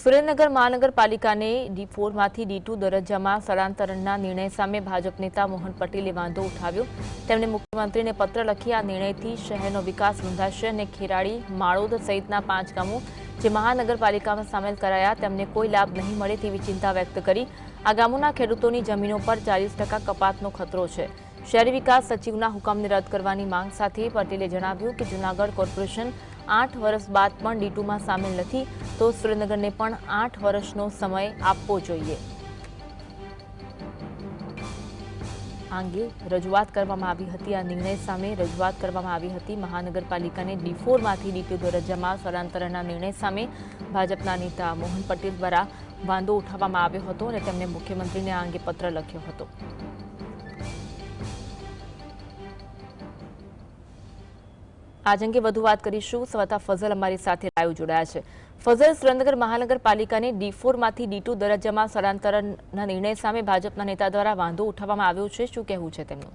સુરેન્દ્રનગર મહાનગરપાલિકાને ડી ફોરમાંથી D two દરજ્જામાં સ્થળાંતરણના નિર્ણય સામે ભાજપ નેતા મોહન પટેલે વાંધો ઉઠાવ્યો. તેમણે મુખ્યમંત્રીને પત્ર લખી આ નિર્ણયથી શહેરનો વિકાસ રૂંધાશે અને ખેરાડી માળોદ સહિતના પાંચ ગામો જે મહાનગરપાલિકામાં સામેલ કરાયા તેમને કોઈ લાભ નહીં મળે તેવી ચિંતા વ્યક્ત કરી. આ ગામોના ખેડૂતોની જમીનો પર ચાલીસ ટકા કપાતનો ખતરો છે. શહેરી વિકાસ સચિવના હુકમને રદ કરવાની માંગ સાથે પટેલે જણાવ્યું કે જૂનાગઢ કોર્પોરેશન આઠ વર્ષ બાદ પણ ડી ટુમાં સામેલ નથી. તો સુરેન્દ્રનગરને પણ આઠ વર્ષનો સમય આપવો જોઈએ. આ અંગે રજૂઆત કરવામાં આવી હતી. આ નિર્ણય સામે રજૂઆત કરવામાં આવી હતી. મહાનગરપાલિકાને ડી ફોરમાંથી ડી ટુ દરજ્જામાં સ્થળાંતરણના નિર્ણય સામે ભાજપના નેતા મોહન પટેલ દ્વારા વાંધો ઉઠાવવામાં આવ્યો હતો અને તેમણે મુખ્યમંત્રીને આ અંગે પત્ર લખ્યો હતો. આજ અંગે વધુ વાત કરીશું. સ્વતા ફઝલ અમારી સાથે લાઈવ જોડાયા છે. ફઝલ સુરેન્દ્રનગર મહાનગરપાલિકાને ડી ફોરમાંથી ડી ટુ દરજ્જામાં સ્થળાંતરણના નિર્ણય સામે ભાજપના નેતા દ્વારા વાંધો ઉઠાવવામાં આવ્યો છે. શું કહેવું છે તેમનું?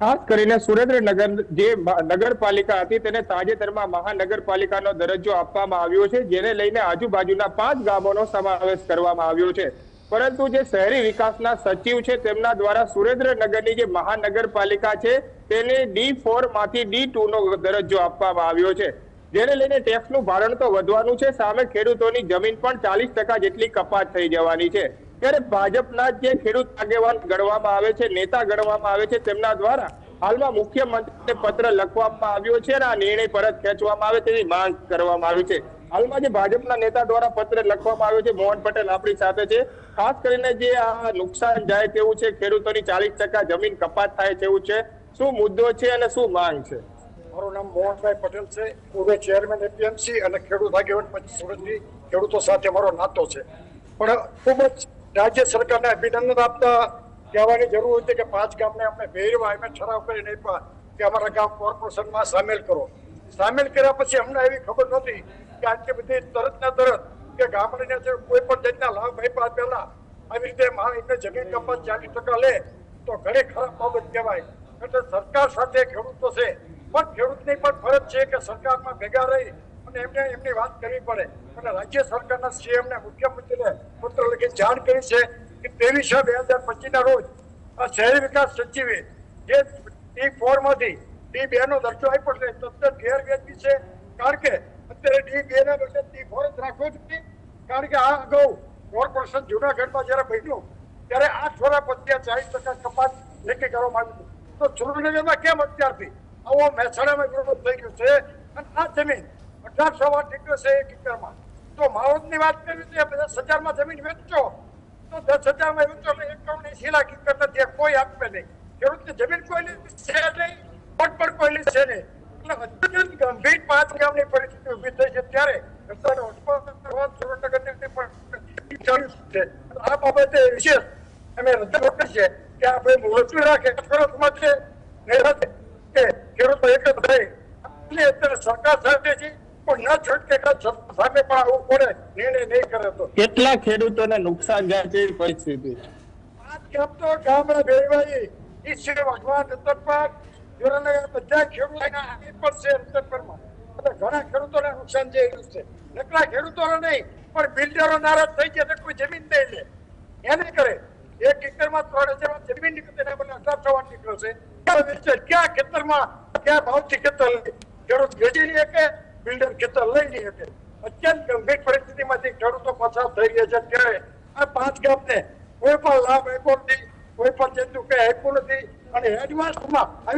ખાસ કરીને સુરેન્દ્રનગર જે નગરપાલિકા હતી તેને તાજેતરમાં મહાનગરપાલિકાનો દરજ્જો આપવામાં આવ્યો છે, જેને લઈને આજુબાજુના પાંચ ગામોનો સમાવેશ કરવામાં આવ્યો છે. પરંતુ જે શહેરી વિકાસના સચિવ છે તેમના દ્વારા સુરેન્દ્રનગરની જે મહાનગરપાલિકા છે તેને ડી ફોરમાંથી ડી ટુ નો દરજ્જો આપવામાં આવ્યો છે. જેને લઈને ટેક્સનું ભારણ તો વધવાનું છે, સામે ખેડૂતોની જમીન પણ ચાલીસ ટકા જેટલી કપાત થઈ જવાની છે. ત્યારે ભાજપના જે ખેડૂત આગેવાન ગણવામાં આવે છે, નેતા ગણવામાં આવે છે, તેમના દ્વારા હાલમાં મુખ્યમંત્રીને પત્ર લખવામાં આવ્યો છે અને આ નિર્ણય પરત ખેંચવામાં આવે તેવી માંગ કરવામાં આવી છે. હાલમાં જે ભાજપના નેતા દ્વારા પત્ર લખવામાં આવ્યો છે, મોહન પટેલ આપણી સાથે છે. ખાસ કરીને જે આ નુકસાન જાય તેવું છે, ખેડૂતોની ચાલીસ ટકા જમીન કપાત થાય તેવું છે. શું મુદ્દો છે અને શું માંગ છે? મારું નામ મોહનભાઈ પટેલ છે. પૂર્વે ચેરમેન એપીએમસી અને ખેડૂત આગેવાન પછી સુરતની ખેડૂતો સાથે મારો નાતો છે. પણ ખૂબ જ રાજ્ય સરકારને અભિનંદન આપતા કહેવાની જરૂર હતી કે પાંચ ગામને આપણે ભેરવા એમ ઠરાવ કરીને આપ્યા કે અમારા ગામ કોર્પોરેશનમાં સામેલ કરો. સામેલ કર્યા પછી અમને એવી ખબર નહોતી કે આટલી બધી તરત ના તરત કે ગામડીને કોઈ પણ જાતના લાભ આપ્યા પહેલા આવી રીતે એમને જમીન કપાત ચાલીસ ટકા લે તો ઘણી ખરાબ બાબત કહેવાય. એટલે સરકાર સાથે ખેડૂતો છે પણ ખેડૂતની પણ ફરજ છે કે સરકારમાં ભેગા રહી અને એમને એમની વાત કરવી પડે. અને રાજ્ય સરકારના સીએમ ને મુખ્યમંત્રીને પત્ર લખી જાણ કરી છે કે ત્રેવીસ બે હજાર પચીસના રોજ આ શહેરી વિકાસ સચિવે જે ટી ફોરમાંથી ટી બેનો દરજ્જો આપ્યો છે તદ્દન ગેરવ્યાજબી છે. કારણ કે અત્યારે ટી બે ના બદલે ટી ફોર જ રાખવો જોઈએ કારણ કે આ અગાઉ કોર્પોરેશન જુનાગઢમાં જ્યારે બન્યું ત્યારે આઠ વર્ષ પત્યા ચાલીસ ટકા કપાત નક્કી કરવામાં આવ્યું. તો સુરેન્દ્રનગરમાં કેમ અત્યારથી આવો મહેસાણામાં વિરોધ થઈ ગયો છે અને આ જમીન અઢારસો વાર નીકળે છે એક એકરમાં. તો માવતની વાત કરવી છે દસ હજારમાં જમીન વેચજો. તો દસ હજારમાં વેચો એટલે એક કરોડ એસી લાખ એકર નથી કોઈ આપે નહીં. ખેડૂતની જમીન કોઈ છે નહીં પણ પણ કોઈ છે નહીં. એટલે અત્યંત ગંભીર પાંચ ગામની પરિસ્થિતિ ઊભી થઈ છે ત્યારે આ બાબતે વિશેષ અમે રજૂ કરીએ કે આપણે મુલતવી રાખે ખેડૂત માટે નિરાતે કે ખેડૂતો એક જ થાય એટલે અત્યારે સરકાર સાથે છે પણ ન છૂટકે સામે પણ આવવું પડે નિર્ણય નહીં કરે તો. કેટલા ખેડૂતોને નુકસાન જાય પરિસ્થિતિ? તો ગામડા ભેળવાઈ ઈશ્વર ભગવાન રતનપાલ જોરાના બધા ખેડૂતોના હાની પર છે એટલે ઘણા ખેડૂતોને નુકસાન જઈ રહ્યું છે. એટલા ખેડૂતોને નહીં પણ બિલ્ડરો નારાજ થઈ ગયા તો કોઈ જમીન નહીં લે. એને કરે. એક એકરમાં ત્રણ હજાર જમીન નીકળે એના બદલે અઢારસો વાર નીકળશે છે. આવી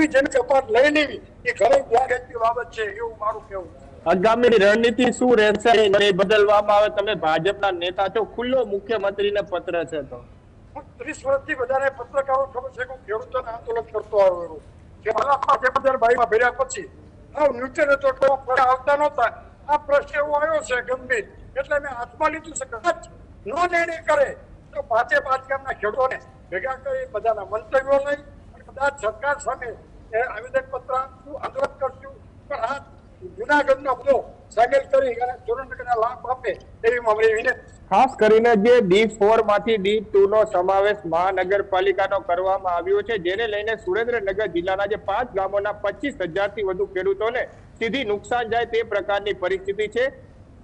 જમીન કપાત લઈ લેવી, એ બાબત છે, એવું મારું છે. આગામી રણનીતિ શું રહેશે બદલવામાં આવે. તમે ભાજપના નેતા છો, ખુલ્લો મુખ્યમંત્રીને પત્ર છે તો. ત્રીસ વર્ષથી બધાને પત્રકારો ખબર છે કે હું ખેડૂતોને આંદોલન કરતો આવ્યો. કે મલાપમાં પાસે બધા ભાઈમાં ભર્યા પછી આવ ન્યૂટન હતો ફળ આવતા નહોતા. આ પ્રશ્ન એવો આવ્યો છે ગંભીર. એટલે મેં હાથમાં લીધું છે કદાચ નો નિર્ણય કરે તો પાંચે પાંચ ગામના ખેડૂતોને ભેગા કરી બધાના મંતવ્યો લઈ અને કદાચ સરકાર સામે આવેદન પત્ર આપશું, આંદોલન કરશું. પણ આ જુનાગઢનો બધો ખાસ કરીને જે ડી ફોરમાંથી ડી ટુ નો સમાવેશ મહાનગરપાલિકાનો કરવામાં આવ્યો છે, જેને લઈને સુરેન્દ્રનગર જિલ્લાના જે પાંચ ગામોના પચીસ હજારથી વધુ ખેડૂતોને સીધી નુકસાન જાય તે પ્રકારની પરિસ્થિતિ છે.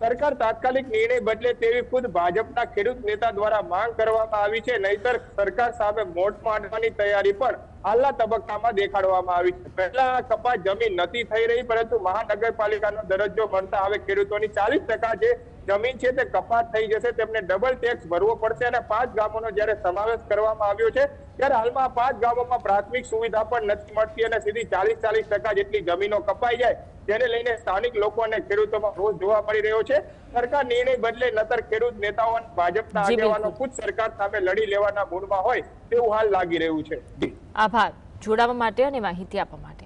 સરકાર તાત્કાલિક નિર્ણય બદલે તેવી ખુદ ભાજપના ખેડૂત નેતા દ્વારા માંગ કરવામાં આવી છે, નહીતર સરકાર સામે મોટ માંડવાની તૈયારી પણ હાલના તબક્કામાં દેખાડવામાં આવી છે. પહેલા કપાસ જમીન નથી થઈ રહી પરંતુ મહાનગરપાલિકાનો દરજ્જો મળતા હવે ખેડૂતોની ચાલીસ ટકા જે જમીન છે તે કપાત થઈ જશે તેમને ડબલ ટેક્સ ભરવો પડશે અને પાંચ ગામોનો જ્યારે સમાવેશ કરવામાં આવ્યો છે ત્યારે હાલમાં પાંચ ગામોમાં પ્રાથમિક સુવિધા પણ નથી મળતી અને સીધી ચાલીસ ચાલીસ ટકા જેટલી જમીનો કપાઈ જાય જેને લઈને સ્થાનિક લોકો અને ખેડૂતોમાં રોષ જોવા મળી રહ્યો છે. સરકાર નિર્ણય બદલે નતર ખેડૂત નેતાઓ અને ભાજપના આગેવાનો ખુદ સરકાર સામે લડી લેવાના મૂડમાં હોય તેવું હાલ લાગી રહ્યું છે. આભાર. જોડાવા માટે અને માહિતી આપવા માટે.